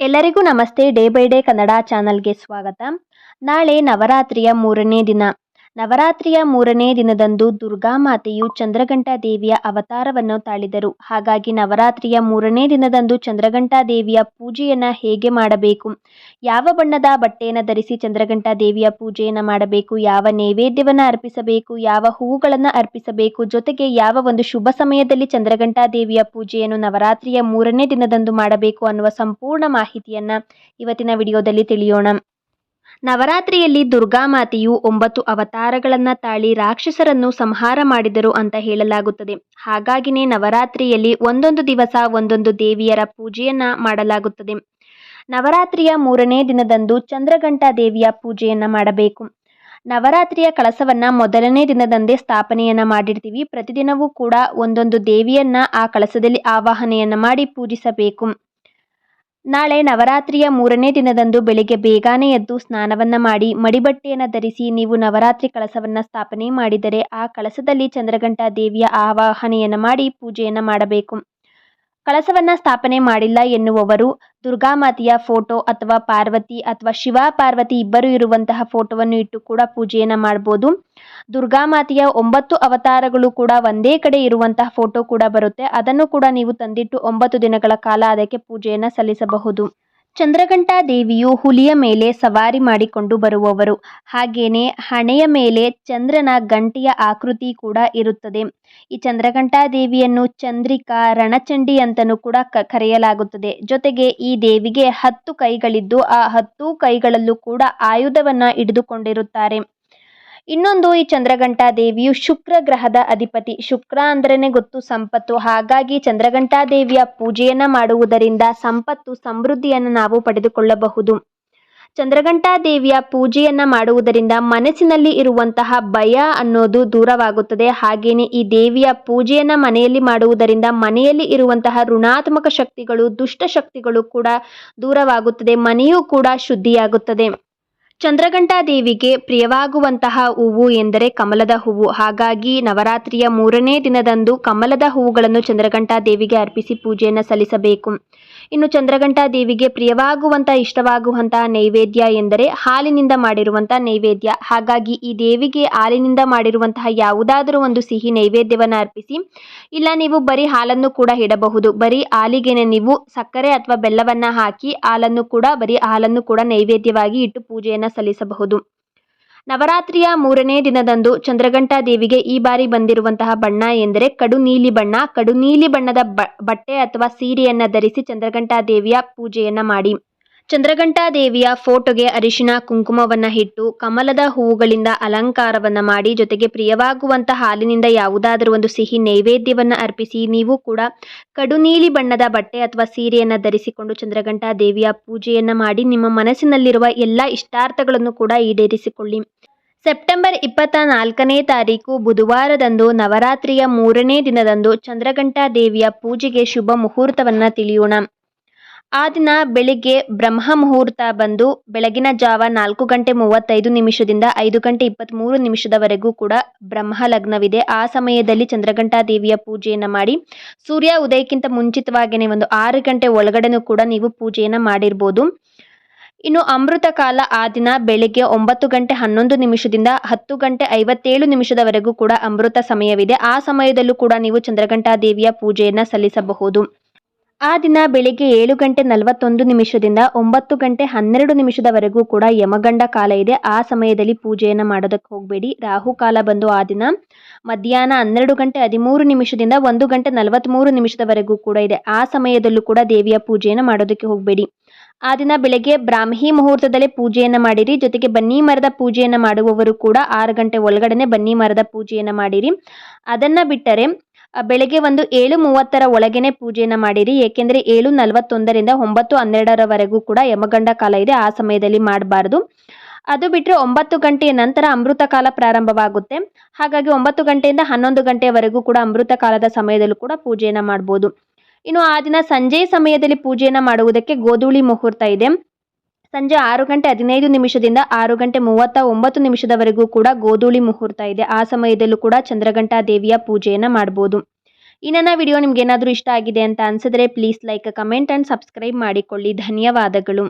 ಎಲ್ಲರಿಗೂ ನಮಸ್ತೆ day by day Kannada ಚಾನಲ್ಗೆ ಸ್ವಾಗತ. ನಾಳೆ ನವರಾತ್ರಿಯ ಮೂರನೇ ದಿನ. ನವರಾತ್ರಿಯ ಮೂರನೇ ದಿನದಂದು ದುರ್ಗಾಮಾತೆಯು ಚಂದ್ರಘಂಟಾ ದೇವಿಯ ಅವತಾರವನ್ನು ತಾಳಿದರು. ಹಾಗಾಗಿ ನವರಾತ್ರಿಯ ಮೂರನೇ ದಿನದಂದು ಚಂದ್ರಘಂಟಾ ದೇವಿಯ ಪೂಜೆಯನ್ನು ಹೇಗೆ ಮಾಡಬೇಕು? ಯಾವ ಬಣ್ಣದ ಬಟ್ಟೆಯನ್ನು ಧರಿಸಿ ಚಂದ್ರಘಂಟಾ ದೇವಿಯ ಪೂಜೆಯನ್ನು ಮಾಡಬೇಕು? ಯಾವ ನೈವೇದ್ಯವನ್ನು ಅರ್ಪಿಸಬೇಕು? ಯಾವ ಹೂವುಗಳನ್ನು ಅರ್ಪಿಸಬೇಕು? ಜೊತೆಗೆ ಯಾವ ಒಂದು ಶುಭ ಸಮಯದಲ್ಲಿ ಚಂದ್ರಘಂಟಾ ದೇವಿಯ ಪೂಜೆಯನ್ನು ನವರಾತ್ರಿಯ ಮೂರನೇ ದಿನದಂದು ಮಾಡಬೇಕು ಅನ್ನುವ ಸಂಪೂರ್ಣ ಮಾಹಿತಿಯನ್ನು ಇವತ್ತಿನ ವಿಡಿಯೋದಲ್ಲಿ ತಿಳಿಯೋಣ. ನವರಾತ್ರಿಯಲ್ಲಿ ದುರ್ಗಾಮಾತೆಯು ಒಂಬತ್ತು ಅವತಾರಗಳನ್ನು ತಾಳಿ ರಾಕ್ಷಸರನ್ನು ಸಂಹಾರ ಮಾಡಿದರು ಅಂತ ಹೇಳಲಾಗುತ್ತದೆ. ಹಾಗಾಗಿನೇ ನವರಾತ್ರಿಯಲ್ಲಿ ಒಂದೊಂದು ದಿವಸ ಒಂದೊಂದು ದೇವಿಯರ ಪೂಜೆಯನ್ನ ಮಾಡಲಾಗುತ್ತದೆ. ನವರಾತ್ರಿಯ ಮೂರನೇ ದಿನದಂದು ಚಂದ್ರಘಂಟಾ ದೇವಿಯ ಪೂಜೆಯನ್ನ ಮಾಡಬೇಕು. ನವರಾತ್ರಿಯ ಕಳಸವನ್ನು ಮೊದಲನೇ ದಿನದಂದೇ ಸ್ಥಾಪನೆಯನ್ನ ಮಾಡಿರ್ತೀವಿ. ಪ್ರತಿದಿನವೂ ಕೂಡ ಒಂದೊಂದು ದೇವಿಯನ್ನ ಆ ಕಳಸದಲ್ಲಿ ಆವಾಹನೆಯನ್ನು ಮಾಡಿ ಪೂಜಿಸಬೇಕು. ನಾಳೆ ನವರಾತ್ರಿಯ ಮೂರನೇ ದಿನದಂದು ಬೆಳಿಗ್ಗೆ ಬೇಗನೆ ಎದ್ದು ಸ್ನಾನವನ್ನ ಮಾಡಿ ಮಡಿಬಟ್ಟೆಯನ್ನು ಧರಿಸಿ ನೀವು ನವರಾತ್ರಿ ಕಳಸವನ್ನು ಸ್ಥಾಪನೆ ಮಾಡಿದರೆ ಆ ಕಳಸದಲ್ಲಿ ಚಂದ್ರಗಂಟಾ ದೇವಿಯ ಆವಾಹನೆಯನ್ನು ಮಾಡಿ ಪೂಜೆಯನ್ನು ಮಾಡಬೇಕು. ಕಳಸವನ್ನು ಸ್ಥಾಪನೆ ಮಾಡಿಲ್ಲ ಎನ್ನುವವರು ದುರ್ಗಾಮಾತೆಯ ಫೋಟೋ ಅಥವಾ ಪಾರ್ವತಿ ಅಥವಾ ಶಿವ ಪಾರ್ವತಿ ಇಬ್ಬರು ಇರುವಂತಹ ಫೋಟೋವನ್ನು ಇಟ್ಟು ಕೂಡ ಪೂಜೆಯನ್ನು ಮಾಡ್ಬೋದು. ದುರ್ಗಾಮಾತೆಯ ಒಂಬತ್ತು ಅವತಾರಗಳು ಕೂಡ ಒಂದೇ ಕಡೆ ಇರುವಂತಹ ಫೋಟೋ ಕೂಡ ಬರುತ್ತೆ. ಅದನ್ನು ಕೂಡ ನೀವು ತಂದಿಟ್ಟು ಒಂಬತ್ತು ದಿನಗಳ ಕಾಲ ಅದಕ್ಕೆ ಪೂಜೆಯನ್ನು ಸಲ್ಲಿಸಬಹುದು. ಚಂದ್ರಘಂಟಾ ದೇವಿಯು ಹುಲಿಯ ಮೇಲೆ ಸವಾರಿ ಮಾಡಿಕೊಂಡು ಬರುವವರು. ಹಾಗೇನೆ ಹಣೆಯ ಮೇಲೆ ಚಂದ್ರನ ಗಂಟೆಯ ಆಕೃತಿ ಕೂಡ ಇರುತ್ತದೆ. ಈ ಚಂದ್ರಘಂಟಾ ದೇವಿಯನ್ನು ಚಂದ್ರಿಕಾ ರಣಚಂಡಿ ಅಂತಲೂ ಕೂಡ ಕರೆಯಲಾಗುತ್ತದೆ. ಜೊತೆಗೆ ಈ ದೇವಿಗೆ ಹತ್ತು ಕೈಗಳಿದ್ದು, ಆ ಹತ್ತು ಕೈಗಳಲ್ಲೂ ಕೂಡ ಆಯುಧವನ್ನು ಹಿಡಿದುಕೊಂಡಿರುತ್ತಾರೆ. ಇನ್ನೊಂದು ಈ ಚಂದ್ರಘಂಟಾ ದೇವಿಯು ಶುಕ್ರ ಗ್ರಹದ ಅಧಿಪತಿ. ಶುಕ್ರ ಅಂದ್ರೇ ಗೊತ್ತು ಸಂಪತ್ತು. ಹಾಗಾಗಿ ಚಂದ್ರಘಂಟಾ ದೇವಿಯ ಪೂಜೆಯನ್ನ ಮಾಡುವುದರಿಂದ ಸಂಪತ್ತು, ಸಮೃದ್ಧಿಯನ್ನು ನಾವು ಪಡೆದುಕೊಳ್ಳಬಹುದು. ಚಂದ್ರಘಂಟಾ ದೇವಿಯ ಪೂಜೆಯನ್ನ ಮಾಡುವುದರಿಂದ ಮನಸ್ಸಿನಲ್ಲಿ ಇರುವಂತಹ ಭಯ ಅನ್ನೋದು ದೂರವಾಗುತ್ತದೆ. ಹಾಗೇನೆ ಈ ದೇವಿಯ ಪೂಜೆಯನ್ನ ಮನೆಯಲ್ಲಿ ಮಾಡುವುದರಿಂದ ಮನೆಯಲ್ಲಿ ಇರುವಂತಹ ಋಣಾತ್ಮಕ ಶಕ್ತಿಗಳು, ದುಷ್ಟ ಶಕ್ತಿಗಳು ಕೂಡ ದೂರವಾಗುತ್ತದೆ. ಮನೆಯೂ ಕೂಡ ಶುದ್ಧಿಯಾಗುತ್ತದೆ. ಚಂದ್ರಘಂಟಾ ದೇವಿಗೆ ಪ್ರಿಯವಾಗುವಂತಹ ಹೂವು ಎಂದರೆ ಕಮಲದ ಹೂವು. ಹಾಗಾಗಿ ನವರಾತ್ರಿಯ ಮೂರನೇ ದಿನದಂದು ಕಮಲದ ಹೂವುಗಳನ್ನು ಚಂದ್ರಘಂಟಾ ದೇವಿಗೆ ಅರ್ಪಿಸಿ ಪೂಜೆಯನ್ನು ಸಲ್ಲಿಸಬೇಕು. ಇನ್ನು ಚಂದ್ರಘಂಟಾ ದೇವಿಗೆ ಪ್ರಿಯವಾಗುವಂಥ ಇಷ್ಟವಾಗುವಂತಹ ನೈವೇದ್ಯ ಎಂದರೆ ಹಾಲಿನಿಂದ ಮಾಡಿರುವಂತಹ ನೈವೇದ್ಯ. ಹಾಗಾಗಿ ಈ ದೇವಿಗೆ ಹಾಲಿನಿಂದ ಮಾಡಿರುವಂತಹ ಯಾವುದಾದರೂ ಒಂದು ಸಿಹಿ ನೈವೇದ್ಯವನ್ನು ಅರ್ಪಿಸಿ, ಇಲ್ಲ ನೀವು ಬರೀ ಹಾಲನ್ನು ಕೂಡ ಇಡಬಹುದು. ಬರೀ ಹಾಲಿಗೆನೆ ನೀವು ಸಕ್ಕರೆ ಅಥವಾ ಬೆಲ್ಲವನ್ನ ಹಾಕಿ ಹಾಲನ್ನು ಕೂಡ, ಬರೀ ಹಾಲನ್ನು ಕೂಡ ನೈವೇದ್ಯವಾಗಿ ಇಟ್ಟು ಪೂಜೆಯನ್ನು ಸಲ್ಲಿಸಬಹುದು. ನವರಾತ್ರಿಯ ಮೂರನೇ ದಿನದಂದು ಚಂದ್ರಘಂಟಾ ದೇವಿಗೆ ಈ ಬಾರಿ ಬಂದಿರುವಂತಹ ಬಣ್ಣ ಎಂದರೆ ಕಡು ನೀಲಿ ಬಣ್ಣ. ಕಡು ನೀಲಿ ಬಣ್ಣದ ಬಟ್ಟೆ ಅಥವಾ ಸೀರೆಯನ್ನ ಧರಿಸಿ ಚಂದ್ರಘಂಟಾ ದೇವಿಯ ಪೂಜೆಯನ್ನ ಮಾಡಿ. ಚಂದ್ರಘಂಟಾ ದೇವಿಯ ಫೋಟೋಗೆ ಅರಿಶಿನ ಕುಂಕುಮವನ್ನ ಇಟ್ಟು ಕಮಲದ ಹೂವುಗಳಿಂದ ಅಲಂಕಾರವನ್ನ ಮಾಡಿ ಜೊತೆಗೆ ಪ್ರಿಯವಾಗುವಂತ ಹಾಲಿನಿಂದ ಯಾವುದಾದರೂ ಒಂದು ಸಿಹಿ ನೈವೇದ್ಯವನ್ನ ಅರ್ಪಿಸಿ ನೀವು ಕೂಡ ಕಡು ನೀಲಿ ಬಣ್ಣದ ಬಟ್ಟೆ ಅಥವಾ ಸೀರೆಯನ್ನ ಧರಿಸಿಕೊಂಡು ಚಂದ್ರಘಂಟಾ ದೇವಿಯ ಪೂಜೆಯನ್ನ ಮಾಡಿ ನಿಮ್ಮ ಮನಸ್ಸಿನಲ್ಲಿರುವ ಎಲ್ಲ ಇಷ್ಟಾರ್ಥಗಳನ್ನು ಕೂಡ ಈಡೇರಿಸಿಕೊಳ್ಳಿ. ಸೆಪ್ಟೆಂಬರ್ ಇಪ್ಪತ್ತ ನಾಲ್ಕನೇ ತಾರೀಕು ಬುಧವಾರದಂದು ನವರಾತ್ರಿಯ ಮೂರನೇ ದಿನದಂದು ಚಂದ್ರಘಂಟಾ ದೇವಿಯ ಪೂಜೆಗೆ ಶುಭ ಮುಹೂರ್ತವನ್ನ ತಿಳಿಯೋಣ. ಆ ದಿನ ಬೆಳಿಗ್ಗೆ ಬ್ರಹ್ಮ ಮುಹೂರ್ತ ಬಂದು ಬೆಳಗಿನ ಜಾವ ನಾಲ್ಕು ಗಂಟೆ ಮೂವತ್ತೈದು ನಿಮಿಷದಿಂದ ಐದು ಗಂಟೆ ಇಪ್ಪತ್ತ್ಮೂರು ನಿಮಿಷದವರೆಗೂ ಕೂಡ ಬ್ರಹ್ಮ ಲಗ್ನವಿದೆ ಆ ಸಮಯದಲ್ಲಿ ಚಂದ್ರಘಂಟಾ ದೇವಿಯ ಪೂಜೆಯನ್ನು ಮಾಡಿ ಸೂರ್ಯ ಉದಯಕ್ಕಿಂತ ಮುಂಚಿತವಾಗಿಯೇ ಒಂದು ಆರು ಗಂಟೆ ಒಳಗಡೆನೂ ಕೂಡ ನೀವು ಪೂಜೆಯನ್ನು ಮಾಡಿರ್ಬೋದು. ಇನ್ನು ಅಮೃತ ಕಾಲ ಆ ದಿನ ಬೆಳಿಗ್ಗೆ ಒಂಬತ್ತು ಗಂಟೆ ಹನ್ನೊಂದು ನಿಮಿಷದಿಂದ ಹತ್ತು ಗಂಟೆ ಐವತ್ತೇಳು ನಿಮಿಷದವರೆಗೂ ಕೂಡ ಅಮೃತ ಸಮಯವಿದೆ. ಆ ಸಮಯದಲ್ಲೂ ಕೂಡ ನೀವು ಚಂದ್ರಘಂಟಾ ದೇವಿಯ ಪೂಜೆಯನ್ನು ಸಲ್ಲಿಸಬಹುದು. ಆ ದಿನ ಬೆಳಿಗ್ಗೆ ಏಳು ಗಂಟೆ ನಲವತ್ತೊಂದು ನಿಮಿಷದಿಂದ ಒಂಬತ್ತು ಗಂಟೆ ಹನ್ನೆರಡು ನಿಮಿಷದವರೆಗೂ ಕೂಡ ಯಮಗಂಡ ಕಾಲ ಇದೆ. ಆ ಸಮಯದಲ್ಲಿ ಪೂಜೆಯನ್ನು ಮಾಡೋದಕ್ಕೆ ಹೋಗಬೇಡಿ. ರಾಹು ಕಾಲ ಬಂದು ಆ ದಿನ ಮಧ್ಯಾಹ್ನ ಹನ್ನೆರಡು ಗಂಟೆ ಹದಿಮೂರು ನಿಮಿಷದಿಂದ ಒಂದು ಗಂಟೆ ನಲವತ್ತ್ಮೂರು ನಿಮಿಷದವರೆಗೂ ಕೂಡ ಇದೆ. ಆ ಸಮಯದಲ್ಲೂ ಕೂಡ ದೇವಿಯ ಪೂಜೆಯನ್ನು ಮಾಡೋದಕ್ಕೆ ಹೋಗಬೇಡಿ. ಆ ದಿನ ಬೆಳಗ್ಗೆ ಬ್ರಾಹ್ಮಿ ಮುಹೂರ್ತದಲ್ಲೇ ಪೂಜೆಯನ್ನು ಮಾಡಿರಿ. ಜೊತೆಗೆ ಬನ್ನಿ ಮರದ ಪೂಜೆಯನ್ನು ಮಾಡುವವರು ಕೂಡ ಆರು ಗಂಟೆ ಒಳಗಡೆನೆ ಬನ್ನಿ ಮರದ ಪೂಜೆಯನ್ನು ಮಾಡಿರಿ. ಅದನ್ನು ಬಿಟ್ಟರೆ ಬೆಳಗ್ಗೆ ಒಂದು ಏಳು ಮೂವತ್ತರ ಒಳಗೇನೆ ಪೂಜೆಯನ್ನು ಮಾಡಿರಿ. ಏಕೆಂದರೆ ಏಳು ನಲವತ್ತೊಂದರಿಂದ ಒಂಬತ್ತು ಹನ್ನೆರಡರವರೆಗೂ ಕೂಡ ಯಮಗಂಡ ಕಾಲ ಇದೆ. ಆ ಸಮಯದಲ್ಲಿ ಮಾಡಬಾರ್ದು. ಅದು ಬಿಟ್ಟರೆ ಒಂಬತ್ತು ಗಂಟೆಯ ನಂತರ ಅಮೃತ ಕಾಲ ಪ್ರಾರಂಭವಾಗುತ್ತೆ. ಹಾಗಾಗಿ ಒಂಬತ್ತು ಗಂಟೆಯಿಂದ ಹನ್ನೊಂದು ಗಂಟೆಯವರೆಗೂ ಕೂಡ ಅಮೃತ ಕಾಲದ ಸಮಯದಲ್ಲೂ ಕೂಡ ಪೂಜೆಯನ್ನು ಮಾಡ್ಬೋದು. ಇನ್ನು ಆ ದಿನ ಸಂಜೆ ಸಮಯದಲ್ಲಿ ಪೂಜೆಯನ್ನು ಮಾಡುವುದಕ್ಕೆ ಗೋಧೂಳಿ ಮುಹೂರ್ತ ಇದೆ. ಸಂಜೆ ಆರು ಗಂಟೆ ಹದಿನೈದು ನಿಮಿಷದಿಂದ ಆರು ಗಂಟೆ ಮೂವತ್ತ ಒಂಬತ್ತು ನಿಮಿಷದವರೆಗೂ ಕೂಡ ಗೋಧೂಳಿ ಮುಹೂರ್ತ ಇದೆ. ಆ ಸಮಯದಲ್ಲೂ ಕೂಡ ಚಂದ್ರಘಂಟಾ ದೇವಿಯ ಪೂಜೆಯನ್ನು ಮಾಡ್ಬೋದು. ಈ ವಿಡಿಯೋ ನಿಮ್ಗೆ ಏನಾದರೂ ಇಷ್ಟ ಆಗಿದೆ ಅಂತ ಅನ್ಸಿದ್ರೆ please like comment and subscribe ಮಾಡಿಕೊಳ್ಳಿ. ಧನ್ಯವಾದಗಳು.